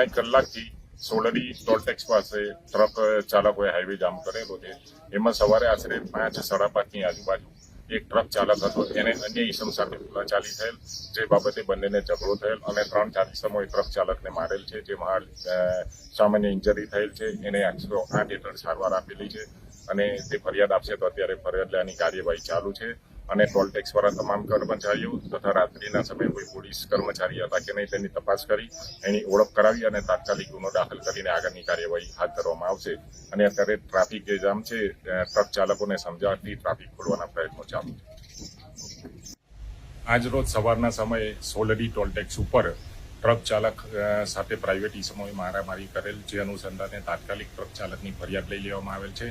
ત્રણેક કલાકથી સોલરી ટોલટેક્સ પાસે ટ્રક ચાલકોએ હાઈવે જામ કરેલો છે. એમાં સવારે આશરે પાંચ, સાડા પાંચની આજુબાજુ એક ટ્રક ચાલક હતો. એને અન્ય ઈસમ સાથે ચાલી થયેલ, જે બાબતે બંનેને ઝઘડો થયેલ અને ત્રણ ચાર ઈસમોએ ટ્રક ચાલકને મારેલ છે. જેમાં સામાન્ય ઇન્જરી થયેલ છે. એને એકસો આઠ હેઠળ સારવાર આપેલી છે અને તે ફરિયાદ આપશે તો અત્યારે ફરિયાદ લેવાની કાર્યવાહી ચાલુ છે. અને ટોલ ટેક્સ વાળા તમામ કર્મચારીઓ તથા રાત્રિના સમયે કોઈ પોલીસ કર્મચારી હતા કે નહીં તેની તપાસ કરી, એની ઓળખ કરાવી અને તાત્કાલિક ગુનો દાખલ કરીને આગળની કાર્યવાહી હાથ ધરવામાં આવશે. અને અત્યારે ટ્રાફિક જે જામ છે ટ્રક ચાલકોને સમજાવતી ટ્રાફિક ખોલવાના પ્રયત્નો ચાલુ છે. આજ રોજ સવારના સમયે સોલડી ટોલટેક્સ ઉપર ટ્રક ચાલક સાથે પ્રાઇવેટ ઇસમોએ મારામારી કરેલ, જે અનુસંધાને તાત્કાલિક ટ્રક ચાલકની ફરિયાદ લઈ લેવામાં આવેલ છે.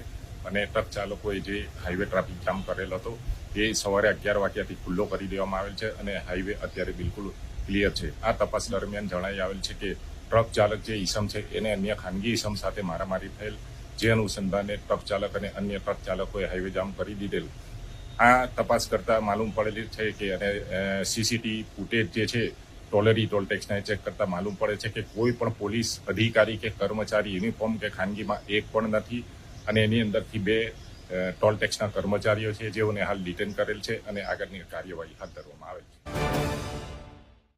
અને ટ્રક ચાલકોએ જે હાઈવે ટ્રાફિક જામ કરેલ હતો, એ સવારે અગિયાર વાગ્યાથી ખુલ્લો કરી દેવામાં આવેલ છે અને હાઈવે અત્યારે બિલકુલ ક્લિયર છે. આ તપાસ દરમિયાન જણાઈ આવેલ છે કે, ટ્રક ચાલક જે ઈસમ છે, એને અન્ય ખાનગી ઈસમ સાથે મારામારી થયેલ, જે અનુસંધાને ટ્રક ચાલક અને અન્ય ટ્રક ચાલકોએ હાઈવે જામ કરી દીધેલ. આ તપાસ કરતા માલુમ પડેલી છે કે, અને સીસીટીવી ફૂટેજ જે છે, ટોલરી ટોલ ટેક્સને ચેક કરતા માલુમ પડે છે કે કોઈ પણ પોલીસ અધિકારી કે કર્મચારી યુનિફોર્મ કે ખાનગીમાં એક પણ નથી. અને એની અંદરથી બે ટોલ ટેક્સના કર્મચારીઓ છે જેઓને હાલ ડિટેન કરેલ છે અને આગળની કાર્યવાહી હાથ ધરવામાં આવે છે.